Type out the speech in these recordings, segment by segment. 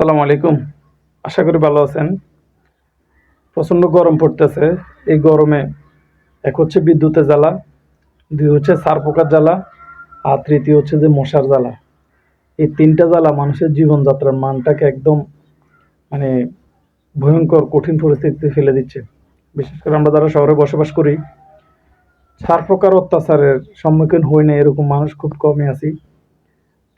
আসসালামু আলাইকুম। আশা করি ভালো আছেন। প্রচণ্ড গরম পড়তেছে। এই গরমে এক হচ্ছে বিদ্যুতের জ্বালা, দুই হচ্ছে সার পোকার জ্বালা, আর তৃতীয় হচ্ছে যে মশার জ্বালা। এই তিনটা জ্বালা মানুষের জীবনযাত্রার মানটাকে একদম মানে ভয়ঙ্কর, কঠিন পরিস্থিতিতে ফেলে দিচ্ছে। বিশেষ করে আমরা যারা শহরে বসবাস করি, সার পোকার অত্যাচারের সম্মুখীন হই না এরকম মানুষ খুব কমই আছি।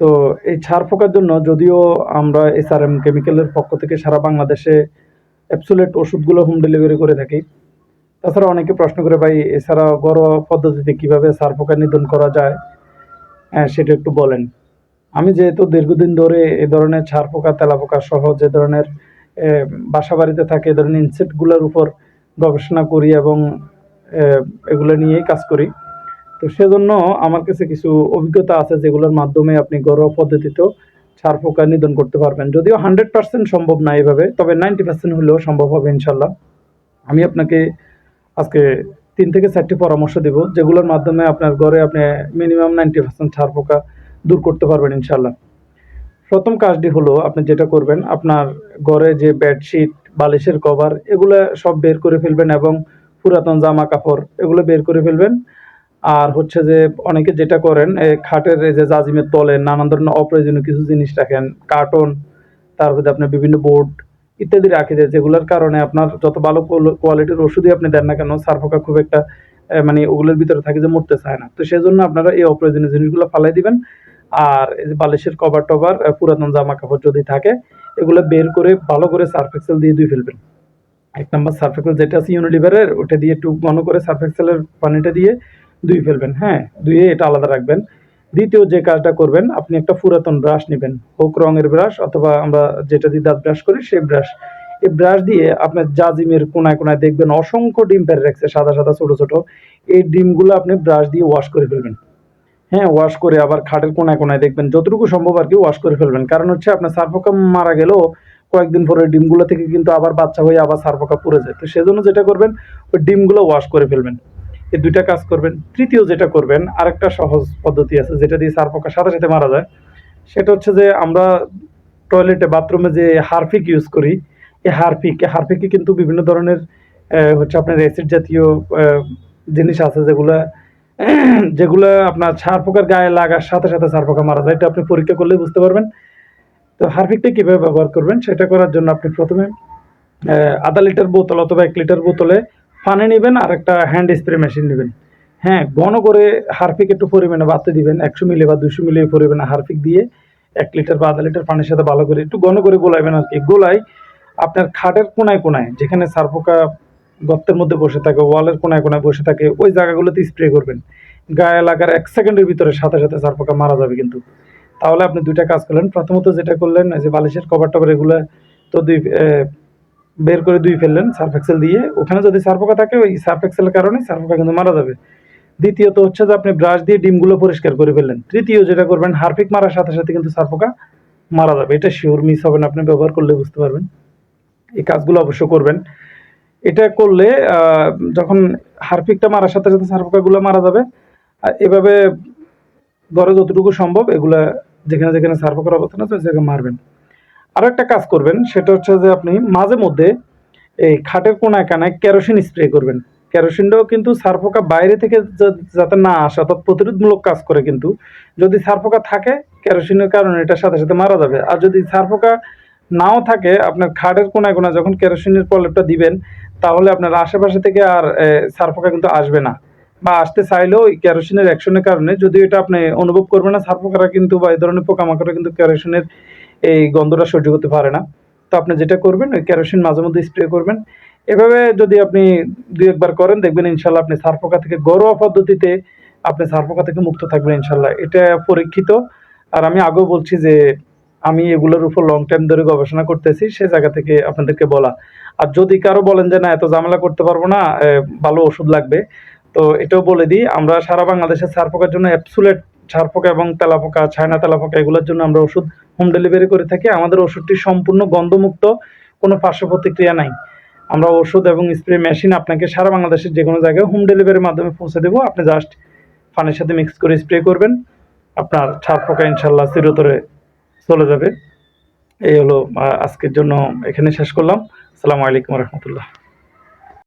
তো এই ছাড় পোকার জন্য যদিও আমরা এসআরএম কেমিক্যালের পক্ষ থেকে সারা বাংলাদেশে অ্যাবসুলেট ওষুধগুলো হোম ডেলিভারি করে থাকি। তাছাড়া অনেকে প্রশ্ন করে, ভাই, এছাড়া ঘরোয়া পদ্ধতিতে কীভাবে সার পোকা নিধন করা যায়? হ্যাঁ সেটা একটু বলেন। আমি যেহেতু দীর্ঘদিন ধরে এ ধরনের ছাড় পোকা তেলা পোকা সহ যে ধরনের বাসা বাড়িতে থাকে, এ ধরনের ইনসেক্টগুলোর উপর গবেষণা করি এবং এগুলো নিয়েই কাজ করি। তো সেজন্য আমার কাছে কিছু অভিজ্ঞতা আছে যেগুলোর মাধ্যমে আপনি ঘরোয়া পদ্ধতিতেও ছাড় পোকা নিধন করতে পারবেন। যদিও হান্ড্রেড পার্সেন্ট সম্ভব না এভাবে, তবে নাইনটি পার্সেন্ট হলেও সম্ভব হবে ইনশাল্লাহ। আমি আপনাকে আজকে তিন থেকে চারটি পরামর্শ দিব, যেগুলোর মাধ্যমে আপনার ঘরে আপনি মিনিমাম নাইনটি পার্সেন্ট ছাড় পোকা দূর করতে পারবেন ইনশাল্লাহ। প্রথম কাজটি হলো আপনি যেটা করবেন, আপনার ঘরে যে বেডশিট, বালিশের কভার, এগুলো সব বের করে ফেলবেন এবং পুরাতন জামা কাপড় এগুলো বের করে ফেলবেন। আর হচ্ছে যে অনেকে যেটা করেন খাটের যে জাজিমের তলে নানান ধরনের অপ্রয়োজনীয় কিছু জিনিস রাখেন, কার্টন, তারপরে আপনার বিভিন্ন বোর্ড ইত্যাদি রাখে যায় যেগুলোর কারণে আপনার যত ভালো কোয়ালিটির ওষুধই আপনি দেন না কেন, সারফোকা খুব একটা মানে ওগুলোর ভিতরে থাকে যে মরতে চায় না। তো সেজন্য আপনারা এই অপ্রয়োজনীয় জিনিসগুলো ফালাই দিবেন। আর এই যে বালিশের কভার টভার পুরাতন জামা কাপড় যদি থাকে, এগুলো বের করে ভালো করে সার্ফ এক্সেল দিয়ে ধুয়ে ফেলবেন। এক নম্বর সার্ফ এক্সেল যেটা আছে ইউনিলিভারের ওটা দিয়ে একটু ঘন করে সার্ফ এক্সেলের পানিটা দিয়ে ধুয়ে ফেলবেন হ্যাঁ ধুয়ে এটা আলাদা রাখবেন। দ্বিতীয় যে কাজটা করবেন, আপনি একটা পুরাতন ব্রাশ নেবেন। হোক রঙের ব্রাশ অথবা আমরা যেটা দিয়ে দাঁত ব্রাশ করি, সেই ব্রাশ। এই ব্রাশ দিয়ে আপনার জাজিমের কোনায় কোনায় দেখবেন অসংখ্য ডিম পেরে রাখছে, সাদা সাদা, ছোট ছোট। এই ডিমগুলো আপনি ব্রাশ দিয়ে ওয়াশ করে ফেলবেন। হ্যাঁ ওয়াশ করে আবার খাটের কোনায় কোনায় দেখবেন, যতটুকু সম্ভব আর কি ওয়াশ করে ফেলবেন। কারণ হচ্ছে আপনার সারপোকা মারা গেলেও কয়েকদিন পরে ডিমগুলো থেকে কিন্তু আবার বাচ্চা হয়ে আবার সারপোকা পুড়ে যায়। তো সেজন্য যেটা করবেন, ওই ডিমগুলো ওয়াশ করে ফেলবেন। এই দুইটা কাজ করবেন। তৃতীয় যেটা করবেন, আরেকটা সহজ পদ্ধতি আছে, যেটা দিয়ে সারপোকা সাথে সাথে মারা যায়। সেটা হচ্ছে যে আমরা টয়লেটে বাথরুমে যে হারফিক ইউজ করি, এই হারফিক এই হারপিকে কিন্তু বিভিন্ন ধরনের হচ্ছে আপনার অ্যাসিড জাতীয় জিনিস আছে যেগুলো যেগুলো আপনার ছাড় পোকার গায়ে লাগার সাথে সাথে ছাড় পোকা মারা যায়। এটা আপনি পরীক্ষা করলে বুঝতে পারবেন। তো হারফিকটা কীভাবে ব্যবহার করবেন, সেটা করার জন্য আপনি প্রথমে আধা লিটার বোতল অথবা এক লিটার বোতলে পানি নেবেন আর একটা হ্যান্ড স্প্রে মেশিন নেবেন। হ্যাঁ ঘন করে হারফিক একটু পরিমাণে বাড়তে দিবেন, একশো মিলি বা দুশো মিলি পরিমাণে হারফিক দিয়ে এক লিটার বা আধা লিটার পানির সাথে ভালো করে একটু ঘন করে গোলাইবেন আর কি। গোলাই আপনার খাটের কোনায় কোনায়, যেখানে সারপোকা গর্তের মধ্যে বসে থাকে, ওয়ালের কোনায় কোনায় বসে থাকে, ওই জায়গাগুলোতে স্প্রে করবেন। গায়ে লাগার এক সেকেন্ডের ভিতরে সাথে সাথে সারপোকা মারা যাবে কিন্তু। তাহলে আপনি দুইটা কাজ করলেন। প্রথমত যেটা করলেন যে বালিশের কভার টভার এগুলো তো দুই বের করে দুই ফেললেন, সার্ফ এক্সেল দিয়ে। ওখানে যদি সার্ফোকা থাকে, ওই সার্ফ এক্সেলের কারণে সারপোকা কিন্তু মারা যাবে। দ্বিতীয়ত হচ্ছে যে আপনি ব্রাশ দিয়ে ডিমগুলো পরিষ্কার করে ফেললেন। তৃতীয় যেটা করবেন হারপিক মারার সাথে সাথে কিন্তু সারপোকা মারা যাবে। এটা শিওর মিস হবে না, আপনি ব্যবহার করলে বুঝতে পারবেন। এই কাজগুলো অবশ্য করবেন। এটা করলে যখন হারপিকটা মারার সাথে সাথে সার্ফোকাগুলো মারা যাবে, আর এভাবে ঘরে যতটুকু সম্ভব এগুলা যেখানে যেখানে সার্ফোকার অবস্থান আছে জায়গায় মারবেন। আরও একটা কাজ করবেন, সেটা হচ্ছে যে আপনি মাঝে মধ্যে এই খাটের কোনায় কানায় কেরোসিন স্প্রে করবেন। কেরোসিনটাও কিন্তু সারপোকা বাইরে থেকে যাতে না আসে, অর্থাৎ প্রতিরোধমূলক কাজ করে কিন্তু। যদি সারপোকা থাকে, কেরোসিনের কারণে এটার সাথে সাথে মারা যাবে। আর যদি সারপোকা নাও থাকে, আপনার খাটের কোনায় কোনায় যখন কেরোসিনের প্রলেপটা দিবেন, তাহলে আপনার আশেপাশে থেকে আর সারপোকা কিন্তু আসবে না। বা আসতে চাইলেও ওই কেরোসিনের অ্যাকশনের কারণে যদি এটা আপনি অনুভব করবেন না সারপোকারা কিন্তু বা এই ধরনের পোকামাকড়রা কিন্তু কেরোসিনের এই গন্ধটা সহ্য করতে পারে না। তো আপনি যেটা করবেন, ওই কেরোসিন মাঝে মধ্যে স্প্রে করবেন। এভাবে যদি আপনি দুই একবার করেন, দেখবেন ইনশাল্লাহ আপনি সারপোকা থেকে ঘরোয়া পদ্ধতিতে আপনি সারপোকা থেকে মুক্ত থাকবেন ইনশাল্লাহ এটা পরীক্ষিত। আর আমি আগেও বলছি যে, আমি এগুলোর উপর লং টাইম ধরে গবেষণা করতেছি, সে জায়গা থেকে আপনাদেরকে বলা। আর যদি কারও বলেন যে, না, এত ঝামেলা করতে পারব না ভালো ওষুধ লাগবে। তো এটাও বলে দিই, আমরা সারা বাংলাদেশে সারপোকার জন্য অ্যাপসুলেট ছারপোকা এবং তেলাপোকা ছায়না তেলাপোকা, এগুলোর জন্য আমরা ওষুধ হোম ডেলিভারি করে থাকি। আমাদের ওষুধটি সম্পূর্ণ গন্ধমুক্ত, কোনো পার্শ্ব প্রতিক্রিয়া নাই। আমরা ওষুধ এবং স্প্রে মেশিন আপনাকে সারা বাংলাদেশের যে কোনো জায়গায় হোম ডেলিভারির মাধ্যমে পৌঁছে দেবো। আপনি জাস্ট পানির সাথে মিক্স করে স্প্রে করবেন। আপনার ছাড়পোকা ইনশাল্লাহ চিরতরে চলে যাবে। এই হলো আজকের জন্য এখানে শেষ করলাম। আসসালামু আলাইকুম রহমতুল্লাহ।